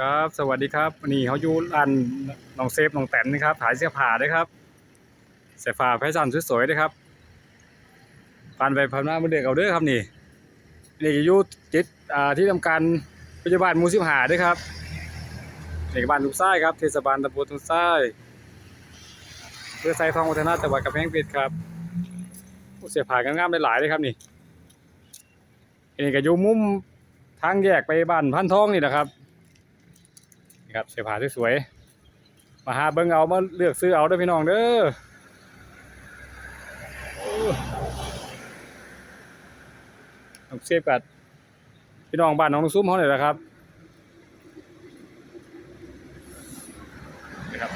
ครับ สวัสดีครับนนี้เขาอยู่ร้านน้องเซฟน้องแตนนะครับขายเสื้อผ้าด้วยครับเสื้อผ้าแฟชั่นสวยๆด้วยครับผ่านไปผ่านมาเมื่อเด็กเอาเด้อครับนี่นี่ก็อยู่จิตอ่าที่ทำการปัจจุบันมูสิบหาด้วยครับนี่ก็บ้านลูกไส้ครับเทศบาลตำบลทุ่งไส้เพื่อใส่ทองวัฒนะจังหวัดกำแพงเพชรครับเสื้อผ้างามๆหลายๆเลยครับนี่นี่ก็อยู่มุมทางแยกไปบ้านพันทองนี่นะครับ ครับเสื้อผ้าสวยๆมาหาเบิ่งเอามาเลือกซื้อเอาด้อพี่น้องเด้อโอ้น้องเซฟกัดพี่น้องบ้านน้องลุงซุ้มเขาเลยนะครับนี่ครับ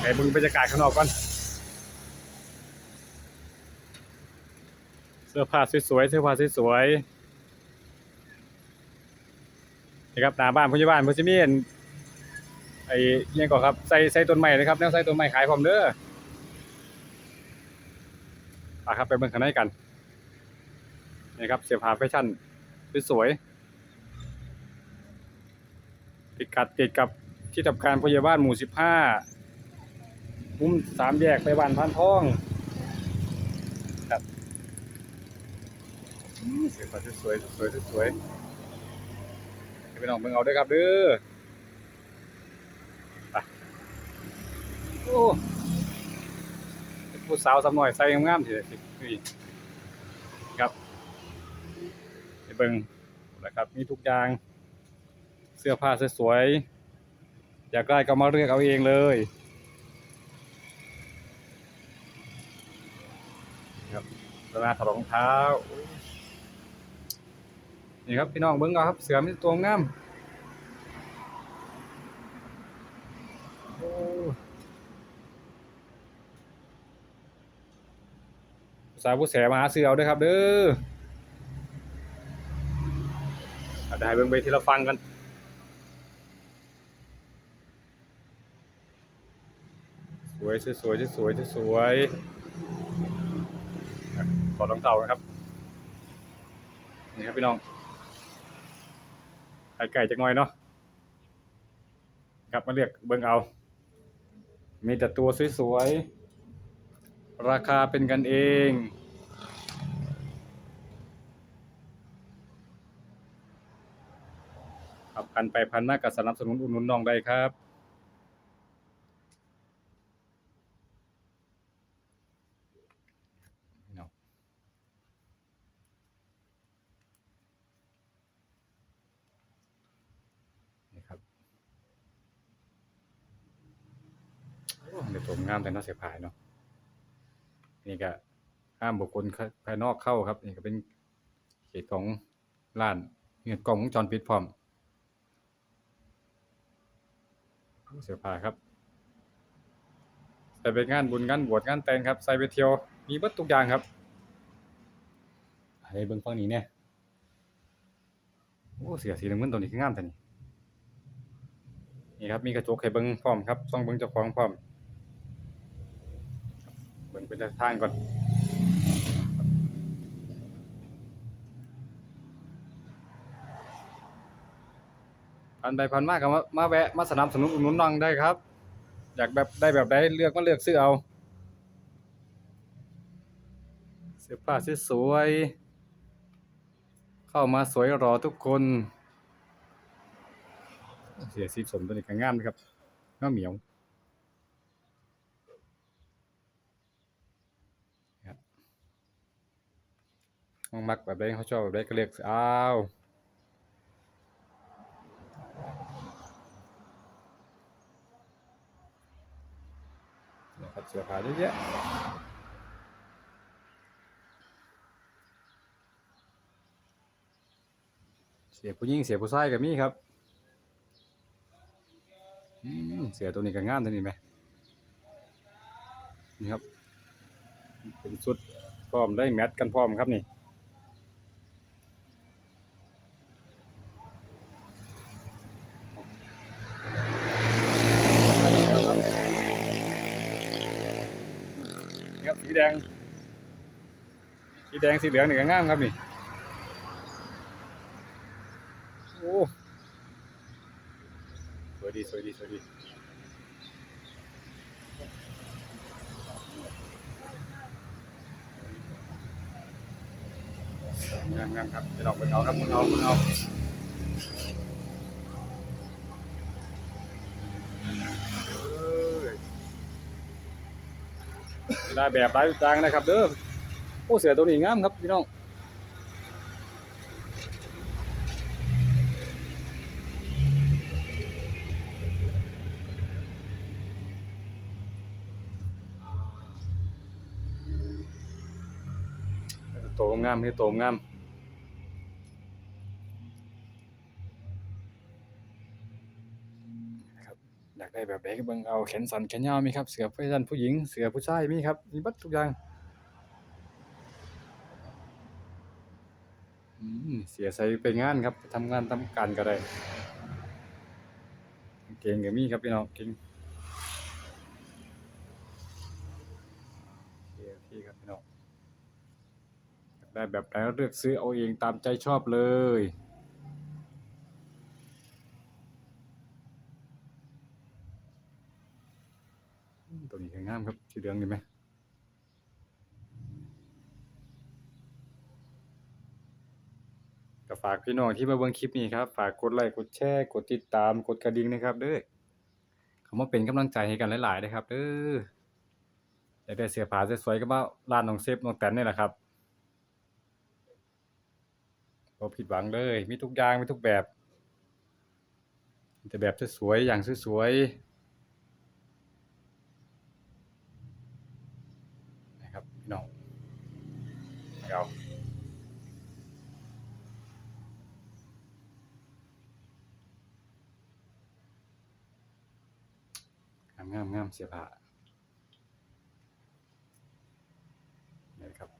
ไปเบิ่งบรรยากาศข้างนอกก่อนเสื้อผ้าสวยๆเสื้อผ้าสวยๆนี่ครับหน้าบ้านพยาบาลเพิ่นสิมีอัน ไอ้เนี่ยก็ครับใส่ใส่ต้นไม้เลยครับแนวใส่ต้นไม้ขายพร้อมเด้ออะครับไปเบิ่งข้างในกันนี่ครับเสื้อผ้าแฟชั่นสวยๆติดกัดติดกับที่ทำการพยาบาลหมู่สิบห้ามุมสามแยกไปบ้านพันท้องครับเสื้อผ้าสวยๆสวยๆสวยๆไปลองเบิ่งเอาด้อครับเด้อ โอ้ผู้สาวสำหน่อยใส่งามๆทีเดียวนี่ครับไปเบิ่งนะครับมีทุกอย่าง เสื้อผ้าสวยๆอยากได้ก็มาเลือกเอาเองเลยครับสนาดรองเท้านี่ครับพี่น้องเบิ่งเอาครับ เสือมีตัวงาม สาวผู้แสมาหาซื้อเอาด้วยครับ เด้ออาได้เบิ่งไปทีละฟังกันสวยสวยสวยสวยสวยขอรองเท้านะครับนี่ครับพี่น้องไก่ไก่จักหน่อยเนาะครับมาเลือกเบิ่งเอา มีแต่ตัวสวยๆ ราคาเป็นกันเอง ขับพันไปพันมากับสนับสนุนอุดหนุนน้องได้ครับนะครับโอ้ในตัวงามแต่น่าเสียผายเนาะ นี่ก็ห้ามบุคคลภายนอกเข้าครับ นี่ก็เป็นเขตของร้านเงินกล่องวงจรปิดพร้อมเสื้อผ้าครับใส่ไปงานบุญงานบวชงานแต่งครับใส่ไปเที่ยวมีเบัดทุกอย่างครับให้เบิ่งฝั่งนี้เนี่ยโอ้เสียสีน้ำเงินตัวนี้คืองามแต่นี่นี่ครับมีกระจกให้เบิ่งพร้อมครับส่องเบิ่งเจ้าของพร้อม เป็นทางก่อนพันไปพันมากก็มามาแวะมาสนับสนุนอุดหนุนน้องได้ครับ อยากแบบได้แบบใดเลือกมาเลือกซื้อเอา เสื้อผ้าสวยๆเข้ามาสวยรอทุกคน เสียสีสมตัวนี้ก็งามนะครับงาเหมียว มักมักแบบใดเขาชอบแบบใดก็เลือกเอานะครับเสื้อผ้าเยอะแยะเสียผู้หญิงเสียผู้ชายก็มีครับเสียตัวนี้ก็งามตัวนี้ไหมนี่ครับ เป็นชุดพร้อมได้แมทกันพร้อมครับนี่ นี่ครับสี แดง สีแดงสีเหลืองนี่ก็งามครับนี่ โอ้ สวยดีสวยดีสวยดีงามงามครับไปลองไปเอาครับมึงเอามึงเอาเอ้ย ได้แบบหลายจางนะครับเด้อโอ้เสือตัวนี้งามครับพี่น้องโตงามนี่โตงามนะครับ อยากได้แบบไหนก็เบิ่งเอาแขนสั้นแขนยาวมีครับ เสือแฟชั่นผู้หญิง เสือผู้ชายมีครับ มีบัดทุกอย่างเสียใส่ไปงานครับทำงานทำการก็ได้กางเกงก็มีครับพี่น้องเก่งโอเคโอเคครับพี่น้องได้แบบไหนเลือกซื้อเอาเองตามใจชอบเลย ตัวนี้งามครับสีเหลืองดีไหมก็ฝากพี่น้องที่มาเบิ่งคลิปนี้ครับฝากกดไลค์กดแชร์กดติดตามกดกระดิ่งนะครับเด้อเขามาเป็นกำลังใจให้กันหลายๆนะครับเด้ออยากได้เสื้อผ้าสวยๆก็มาร้านน้องเซฟน้องแตนนี่แหละครับบ่ผิดหวังเลย มีทุกอย่างมีทุกแบบแต่แบบสวยๆอย่างสวยๆนะครับพี่น้องเอางามงามงามเสียผ้านี่ครับ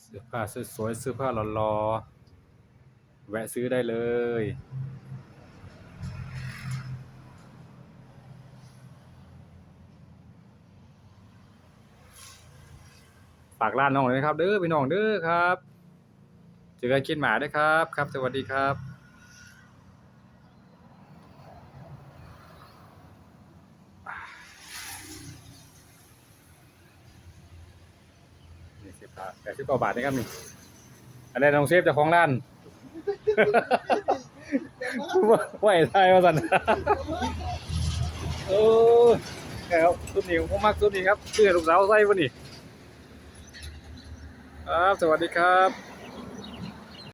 เสื้อผ้าสวยๆเสื้อผ้าหล่อๆแวะซื้อได้เลยฝากร้านน้องเลยนะครับ เด้อพี่น้องเด้อครับเจอกันคิดหมาด้วยครับ ครับ สวัสดีครับนี่ สิบกว่าบาทนะครับนี่อะไรน้องเซฟเจากของร้านไหวไทยมาสั่นโอ้ยครับสุดนี้ผมมักสุดนี้ครับเชื่อลูกสาวไส้ปะนี่ครับสวัสดีครับ